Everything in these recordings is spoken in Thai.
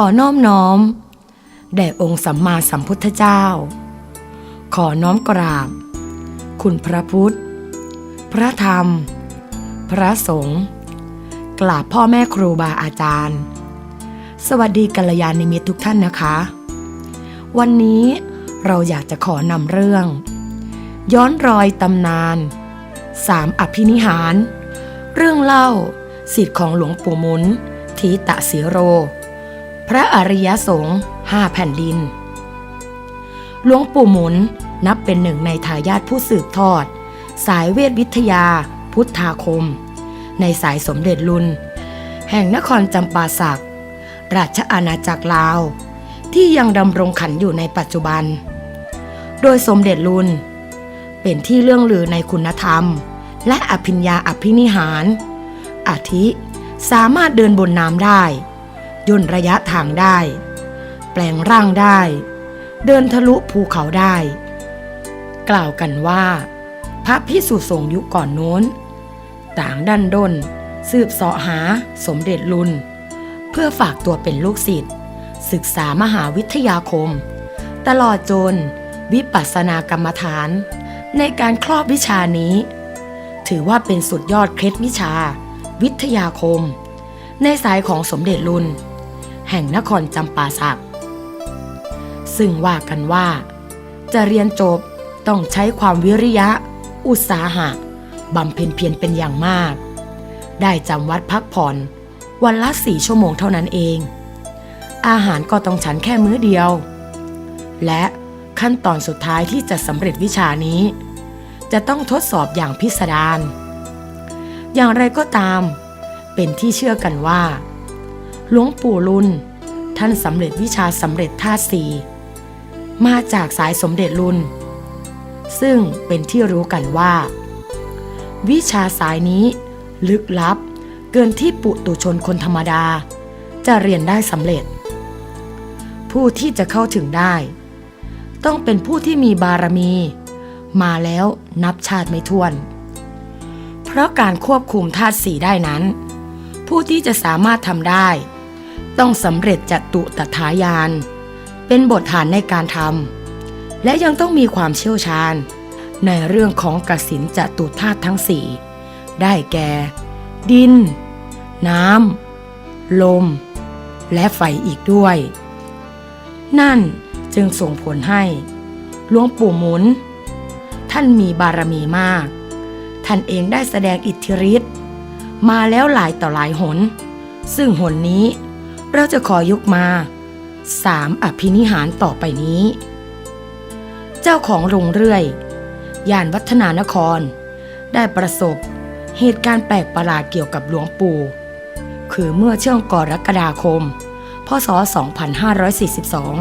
ขอน้อมน้อม แด่องค์สัมมาสัมพุทธเจ้า ขอน้อมกราบ คุณพระพุทธ พระธรรม พระสงฆ์กราบพ่อแม่ครูบาอาจารย์ สวัสดีกัลยาณมิตรทุกท่านนะคะ วันนี้เราอยากจะขอนำเรื่อง ย้อนรอยตำนานสามอภินิหาร เรื่องเล่าสิทธิ์ของหลวงปู่มุนทีตะสีโร พระอริยสงฆ์ห้าแผ่นดิน หลวงปู่หมุนนับเป็นหนึ่งในทายาทผู้สืบทอด สายเวทวิทยา พุทธาคม ในสายสมเด็จลุน แห่งนครจำปาสัก ราชอาณาจักรลาว ที่ยังดำรงขันอยู่ในปัจจุบัน โดยสมเด็จลุน เป็นที่เรื่องลือในคุณธรรม และอภิญญาอภินิหาร อาทิสามารถเดินบนน้ำได้ ย่นระยะทางได้ แปลงร่างได้ เดินทะลุภูเขาได้ กล่าวกันว่า พระพิสุสงยุคก่อนโน้น ต่างดันด้น สืบเสาะหาสมเด็จลุน เพื่อฝากตัวเป็นลูกศิษย์ศึกษามหาวิทยาคม ตลอดจนวิปัสสนากรรมฐาน ในการครอบวิชานี้ ถือว่าเป็นสุดยอดเคล็ดวิชา วิทยาคม ในสายของสมเด็จลุน แห่งนครจำปาสัก ซึ่งว่ากันว่า จะเรียนจบต้องใช้ความวิริยะ อุตสาหะบำเพ็ญเพียรเป็นอย่างมาก ได้จำวัดพักผ่อน วันละสี่ชั่วโมงเท่านั้นเอง อาหารก็ต้องฉันแค่มื้อเดียว และขั้นตอนสุดท้ายที่จะสำเร็จวิชานี้ จะต้องทดสอบอย่างพิสดารอย่างไรก็ตาม เป็นที่เชื่อกันว่า หลวงปู่ลุน ท่านสำเร็จวิชาสำเร็จธาตุสีมาจากสายสมเด็จลุน ซึ่งเป็นที่รู้กันว่า วิชาสายนี้ ลึกลับ เกินที่ปุตุชนคนธรรมดา จะเรียนได้สำเร็จ ผู้ที่จะเข้าถึงได้ ต้องเป็นผู้ที่มีบารมี มาแล้วนับชาติไม่ถ้วน เพราะการควบคุมธาตุสีได้นั้น ผู้ที่จะสามารถทำได้ ต้องสำเร็จจตุตถายาน เป็นบทฐานในการทำและยังต้องมีความเชี่ยวชาญ ในเรื่องของกสินจตุธาตุทั้งสี่ได้แก่ ดิน น้ำ ลม และไฟอีกด้วย นั่นจึงส่งผลให้หลวงปู่หมุน ท่านมีบารมีมาก ท่านเองได้แสดงอิทธิฤทธิ์มาแล้วหลายต่อหลายหน ซึ่งหนนี้ เราจะขอยกมาสามอภินิหารต่อไปนี้ เจ้าของโรงเรื่อยย่านวัฒนานคร ได้ประสบเหตุการณ์แปลกประหลาดเกี่ยวกับหลวงปู่ คือเมื่อช่วงกรกฎาคม พศ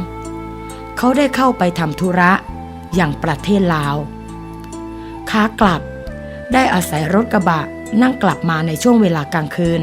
2542 เขาได้เข้าไปทำธุระอย่างประเทศลาวขากลับได้อาศัยรถกระบะนั่งกลับมาในช่วงเวลากลางคืน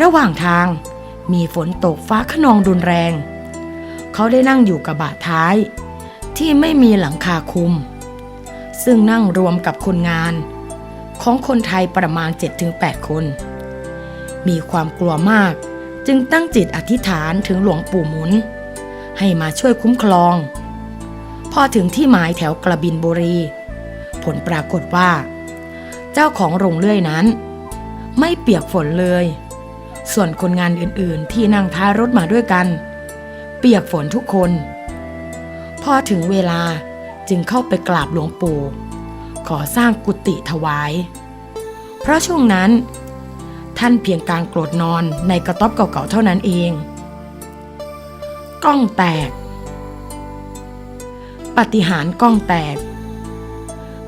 ระหว่างทาง มีฝนตกฟ้าขนองรุนแรง เขาได้นั่งอยู่กระบะท้าย ที่ไม่มีหลังคาคุม ซึ่งนั่งรวมกับคนงาน ของคนไทยประมาณ 7-8 คน มีความกลัวมากจึงตั้งจิตอธิษฐานถึงหลวงปู่หมุน ให้มาช่วยคุ้มครอง พอถึงที่หมายแถวกระบินบุรี ผลปรากฏว่า เจ้าของโรงเลื่อยนั้น ไม่เปียกฝนเลย ส่วนคนงานอื่นๆ ที่นั่งท้ายรถมาด้วยกัน เปียกฝนทุกคน พอถึงเวลาจึงเข้าไปกราบหลวงปู่ ขอสร้างกุฏิถวาย เพราะช่วงนั้น ท่านเพียงการโกรธนอนในกระต๊อบเก่าๆเท่านั้นเอง กล้องแตก ปฏิหารกล้องแตก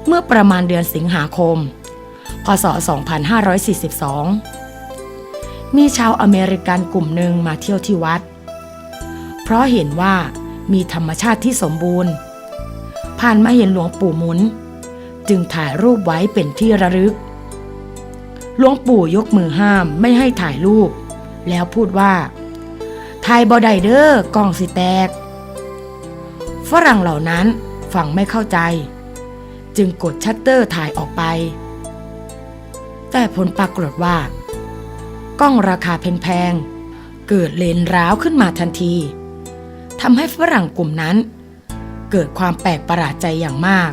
เมื่อประมาณเดือนสิงหาคม พศ 2542 มีชาวอเมริกันกลุ่มหนึ่งมาเที่ยวที่วัด เพราะเห็นว่ามีธรรมชาติที่สมบูรณ์ ผ่านมาเห็นหลวงปู่หมุน จึงถ่ายรูปไว้เป็นที่ระลึก หลวงปู่ยกมือห้ามไม่ให้ถ่ายรูป แล้วพูดว่าถ่ายบอไดเดอร์กล้องสิแตก ฝรั่งเหล่านั้นฟังไม่เข้าใจ จึงกดชัตเตอร์ถ่ายออกไป แต่ผลปรากฏว่า กล้องราคาแพงๆ เกิดเลนร้าวขึ้นมาทันทีทำให้ฝรั่งกลุ่มนั้น เกิดความแปลกประหลาดใจอย่างมาก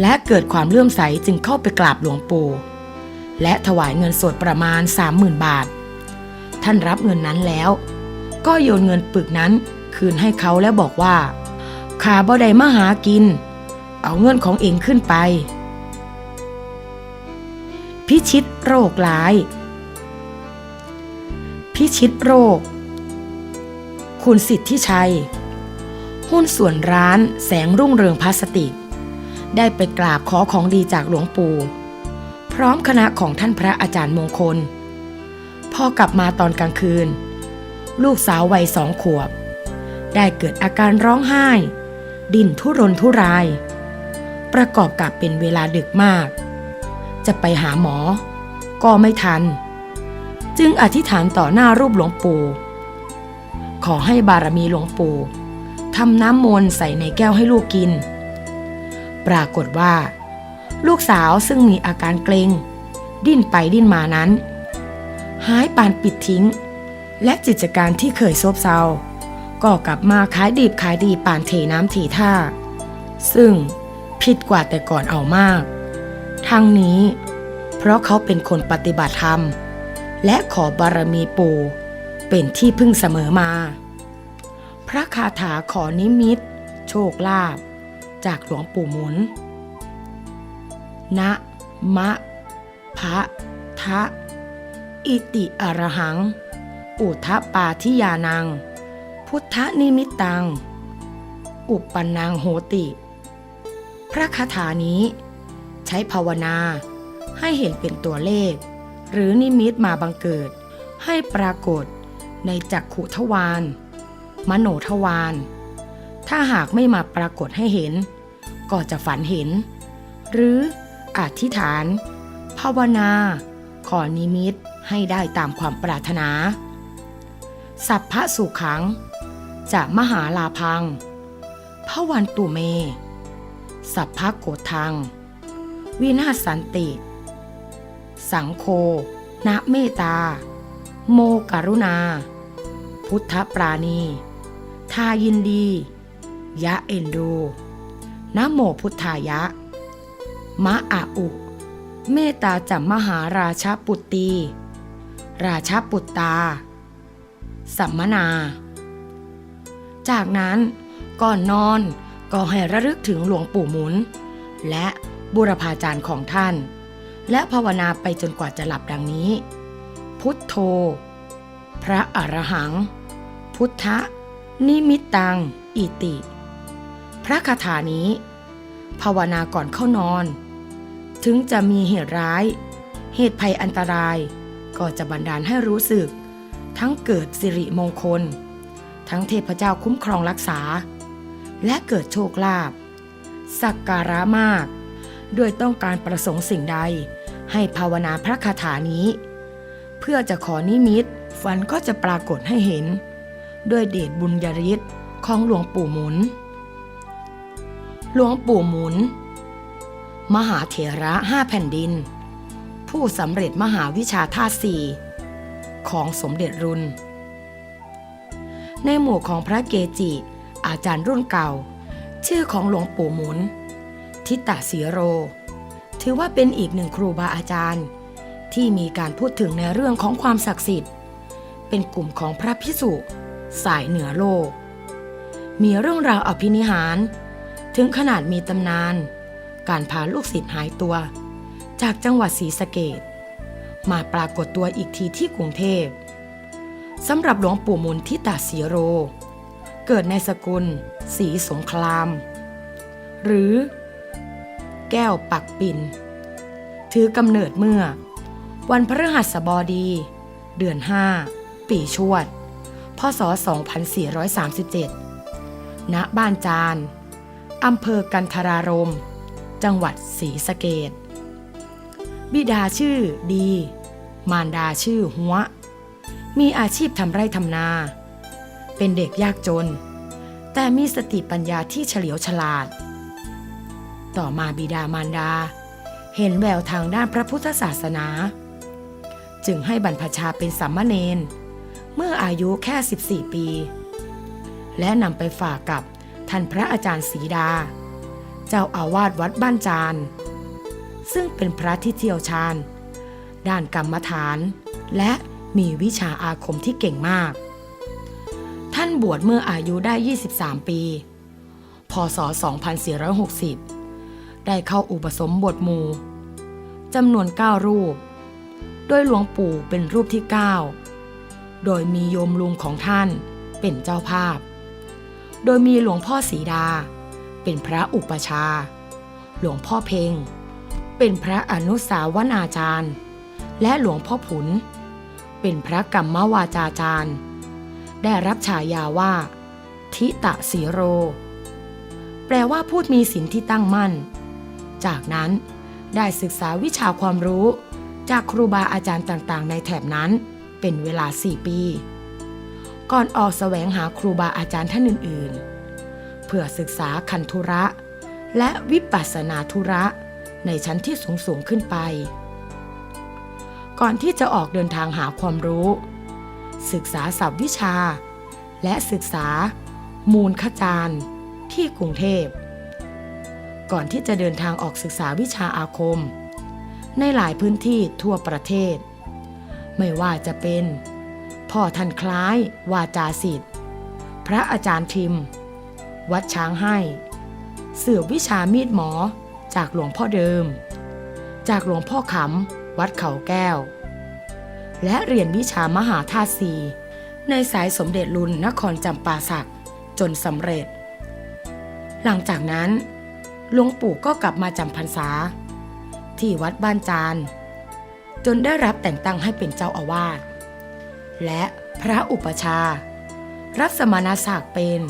และเกิดความเลื่อมใสจึงเข้าไปกราบหลวงปู่และถวายเงินสดประมาณ 30,000 บาท ท่านรับเงินนั้นแล้ว ก็โยนเงินปึกนั้นคืนให้เขาแล้วบอกว่าขาบ่ได้มาหากิน เอาเงินของเองขึ้นไป พิชิตโรคร้าย พิชิตโรค คุณสิทธิชัย หุ้นส่วนร้านแสงรุ่งเรืองพลาสติก ได้ไปกราบขอของดีจากหลวงปู่ พร้อมคณะของท่านพระอาจารย์มงคล พอกลับมาตอนกลางคืน ลูกสาววัยสองขวบ ได้เกิดอาการร้องไห้ ดิ้นทุรนทุราย ประกอบกับเป็นเวลาดึกมาก จะไปหาหมอ ก็ไม่ทัน จึงอธิษฐานต่อหน้ารูปหลวงปู่ ขอให้บารมีหลวงปู่ทำน้ำมนต์ใส่ในแก้วให้ลูกกิน ปรากฏว่า ลูกสาวซึ่งมีอาการเกรงดิ้นไปดิ้นมานั้น หายปานปิดทิ้ง และกิจการที่เคยซบเซา ก็กลับมาขายดีบขายดีปานเทน้ำถีท่า ซึ่งผิดกว่าแต่ก่อนเอามาก ทั้งนี้ เพราะเขาเป็นคนปฏิบัติธรรม และขอบารมีปู่เป็นที่พึ่งเสมอมา พระคาถาขอนิมิต โชคลาภจากหลวงปู่หมุน นะ มะ พะ ทะ อิติอรหัง อุทะปาทิยานัง พุทธนิมิตตัง อุปปนนังโหติ พระคาถานี้ใช้ภาวนาให้เห็นเป็นตัวเลข หรือนิมิตมาบังเกิด ให้ปรากฏในจักขุทวารมโนทวารถ้าหากไม่มาปรากฏให้เห็น ก็จะฝันเห็น หรืออธิษฐาน ภาวนา ขอนิมิตให้ได้ตามความปรารถนา สัพพะสุขัง จะมหาลาพังพระวันตุเม สัพพะโกทัง วินาสันติ สังโคนะเมตา โมกรุณา พุทธปราณี ทายินดี ยะเอ็นดูนะโมพุทธายะ มะอาอุ เมตตาจัมมหาราชาปุตตี ราชาปุตตา สัมมนา จากนั้นก่อนนอนก็ให้ระลึกถึงหลวงปู่หมุน และบุรพาจารย์ของท่าน และภาวนาไปจนกว่าจะหลับดังนี้ พุทโธ พระอรหัง พุทธะ นิมิตตัง อิติ พระคาถานี้ ภาวนาก่อนเข้านอน ถึงจะมีเหตุร้าย เหตุภัยอันตราย ก็จะบันดาลให้รู้สึก ทั้งเกิดสิริมงคล ทั้งเทพเจ้าคุ้มครองรักษา และเกิดโชคลาภสักการะมาก ด้วยต้องการประสงค์สิ่งใด ให้ภาวนาพระคาถานี้ เพื่อจะขอนิมิตฝันก็จะปรากฏให้เห็น ด้วยเดชบุญญาฤทธิ์ของหลวงปู่หมุน หลวงปู่หมุน มหาเถระห้าแผ่นดิน ผู้สำเร็จมหาวิชาธาตุสี่ของสมเด็จรุนในหมู่ของพระเกจิ อาจารย์รุ่นเก่า ชื่อของหลวงปู่หมุน ทิตตสีโร ถือว่าเป็นอีกหนึ่งครูบาอาจารย์ ที่มีการพูดถึงในเรื่องของความศักดิ์สิทธิ์ เป็นกลุ่มของพระพิสุสายเหนือโลก มีเรื่องราวอภินิหาร ถึงขนาดมีตำนาน การพาลูกศิษย์หายตัว จากจังหวัดศรีสะเกดมาปรากฏตัวอีกทีที่กรุงเทพสำหรับหลวงปู่มุนทิตาสีโร เกิดในสกุลสีสงคราม หรือ แก้วปักปิน ถือกำเนิดเมื่อ วันพฤหัสบดี เดือน 5 ปีชวด พศ 2437 ณ บ้านจานอำเภอกันทรารม จังหวัดศรีสะเกดบิดาชื่อดี มารดาชื่อหัว มีอาชีพทำไร่ทำนา เป็นเด็กยากจน แต่มีสติปัญญาที่เฉลียวฉลาด ต่อมาบิดามารดา เห็นแววทางด้านพระพุทธศาสนา จึงให้บรรพชาเป็นสามมาเณรเมื่ออายุแค่ 14 ปี และนำไปฝากกับท่านพระอาจารย์ศรีดา เจ้าอาวาสวัดบ้านจาน ซึ่งเป็นพระที่เที่ยวชาญ ด้านกรรมฐาน และมีวิชาอาคมที่เก่งมาก ท่านบวชเมื่ออายุได้ 23 ปี พศ 2460 ได้เข้าอุปสมบทหมู่จำนวน 9 รูป โดยหลวงปู่เป็นรูปที่ 9 โดยมีโยมลุงของท่านเป็นเจ้าภาพ โดยมีหลวงพ่อศรีดา เป็นพระอุปชา หลวงพ่อเพงเป็นพระอนุสาวนาจารย์ และหลวงพ่อผุน เป็นพระกรรมวาจาจารย์ ได้รับฉายาว่า ทิตะสีโร แปลว่าพูดมีศีลที่ตั้งมั่น จากนั้นได้ศึกษาวิชาความรู้ จากครูบาอาจารย์ต่างๆ ในแถบนั้นเป็นเวลา 4 ปี ก่อนออกแสวงหาครูบาอาจารย์ท่านอื่น ๆ เพื่อศึกษาคันธุระ และวิปัสสนาธุระในชั้นที่สูงสูงๆขึ้นไป ก่อนที่จะออกเดินทางหาความรู้ ศึกษาศัพท์วิชา และศึกษา มูลขจารที่กรุงเทพ ก่อนที่จะเดินทางออกศึกษาวิชาอาคม ในหลายพื้นที่ทั่วประเทศ ไม่ว่าจะเป็น พ่อท่านคล้าย วาจาสิทธิ์ พระอาจารย์ทิม วัดช้างให้เสือวิชามีดหมอจากหลวงพ่อเดิม จากหลวงพ่อขำวัดเขาแก้ว และเรียนวิชามหาธาตุสีในสายสมเด็จลุนนครจำปาสักจนสำเร็จ หลังจากนั้น หลวงปู่ก็กลับมาจำพรรษา ที่วัดบ้านจาน จนได้รับแต่งตั้งให้เป็นเจ้าอาวาส และพระอุปชา รับสมณศักดิ์เป็น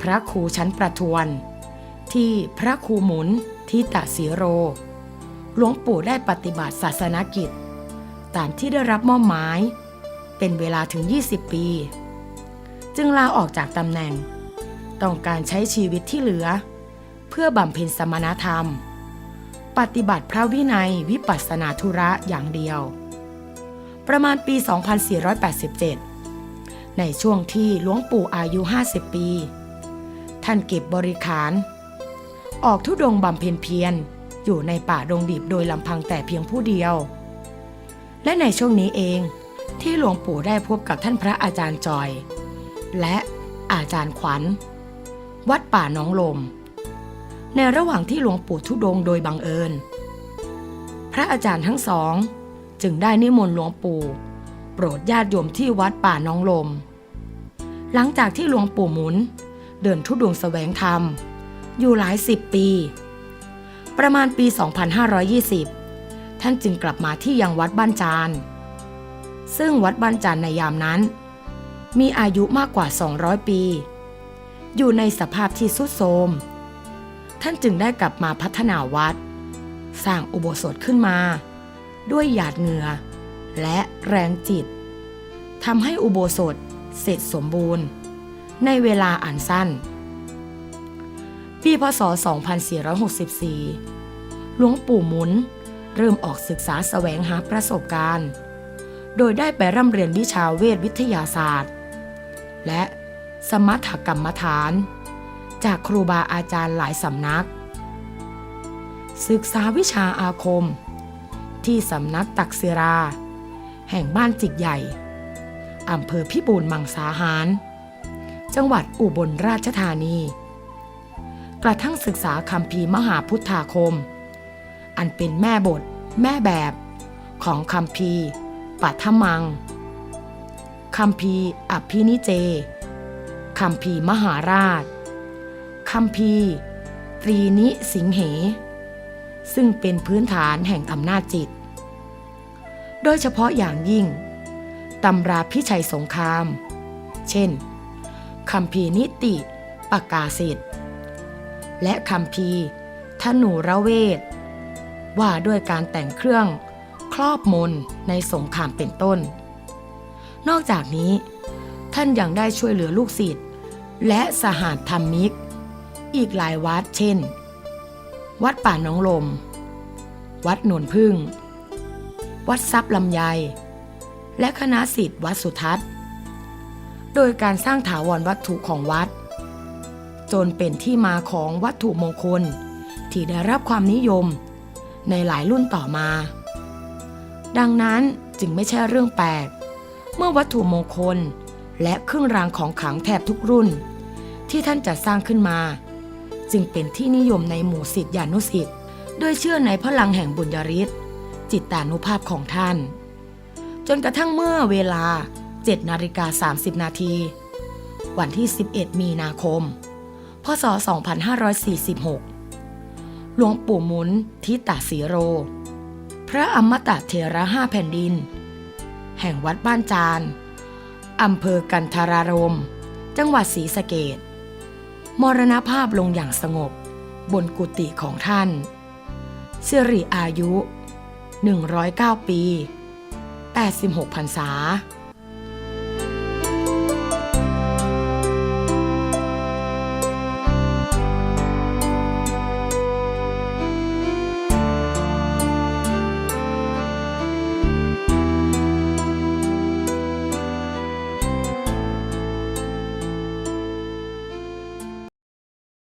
พระครูชั้นประทวน ที่พระครูหมุนทิตะสีโร หลวงปู่ได้ปฏิบัติศาสนกิจ ตามที่ได้รับมอบหมาย เป็นเวลาถึง 20 ปี จึงลาออกจากตำแหน่ง ต้องการใช้ชีวิตที่เหลือ เพื่อบำเพ็ญสมณธรรม ปฏิบัติพระวินัยวิปัสสนาธุระอย่างเดียว ประมาณปี 2487 ในช่วงที่หลวงปู่อายุ 50 ปี ท่านเก็บบริขาร ออกทุดงบำเพ็ญเพียรอยู่ในป่าดงดิบโดยลำพังแต่เพียงผู้เดียว และในช่วงนี้เองที่หลวงปู่ได้พบกับท่านพระอาจารย์จอย และอาจารย์ขวัญ วัดป่าน้องลม ในระหว่างที่หลวงปู่ทุดงโดยบังเอิญ พระอาจารย์ทั้งสอง จึงได้นิมนต์หลวงปู่ โปรดญาติโยมที่วัดป่าน้องลม หลังจากที่หลวงปู่หมุน เดินทุดงค์แสวงธรรม อยู่หลายสิบปี ประมาณปี 2520 ท่านจึงกลับมาที่ยังวัดบ้านจาน ซึ่งวัดบ้านจานในยามนั้น มีอายุมากกว่า 200 ปี อยู่ในสภาพที่ทรุดโทรม ท่านจึงได้กลับมาพัฒนาวัด สร้างอุโบสถขึ้นมา ด้วยหยาดเหงื่อและแรงจิตทำให้อุโบสถเสร็จสมบูรณ์ ในเวลาอันสั้น ปีพศ 2464 หลวงปู่หมุน เริ่มออกศึกษาแสวงหาประสบการณ์ โดยได้ไปร่ำเรียนวิชาเวทวิทยาศาสตร์ และสมถกรรมฐาน จากครูบาอาจารย์หลายสำนัก ศึกษาวิชาอาคม ที่สำนักตักศิรา แห่งบ้านจิกใหญ่อำเภอพิบูลมังสาหาร จังหวัดอุบลราชธานี กระทั่งศึกษาคำพีมหาพุทธาคม อันเป็นแม่บท แม่แบบของคำพีปัทมังคำพีอภินิเจคำพีมหาราช คำพีตรีนิสิงเห ซึ่งเป็นพื้นฐานแห่งอำนาจจิต โดยเฉพาะอย่างยิ่งตำราพิชัยสงคราม เช่นคำพีนิติปกาสิทธิ์และคำพีธนูระเวท ว่าด้วยการแต่งเครื่องครอบมนในสงครามเป็นต้น นอกจากนี้ท่านยังได้ช่วยเหลือลูกศิษย์และสหาธรรมิก อีกหลายวัด เช่น วัดป่าหน้องลม วัดหนวนพึ่ง วัดทรัพย์ลำไย และคณะสิทธิ์วัดสุทัศน์ โดยการสร้างถาวรวัตถุของวัด จนเป็นที่มาของวัตถุมงคลที่ได้รับความนิยมในหลายรุ่นต่อมา ดังนั้นจึงไม่ใช่เรื่องแปลก เมื่อวัตถุมงคลและเครื่องรางของขลังแทบทุกรุ่น ที่ท่านจัดสร้างขึ้นมา จึงเป็นที่นิยมในหมู่สิทธิานุสิทธิ์โดยเชื่อในพลังแห่งบุญญาฤทธิ์จิตตานุภาพของท่าน จนกระทั่งเมื่อเวลา 7 นาฬิกา 30 นาที วันที่ 11 มีนาคม พศ 2546 หลวงปู่หมุนทิตาสีโร พระอมตะเทระห้าแผ่นดิน แห่งวัดบ้านจานอำเภอกันทารารม จังหวัดศรีสะเกด มรณภาพลงอย่างสงบบนกุฏิของท่านสิริอายุ 109 ปี 86พรรษา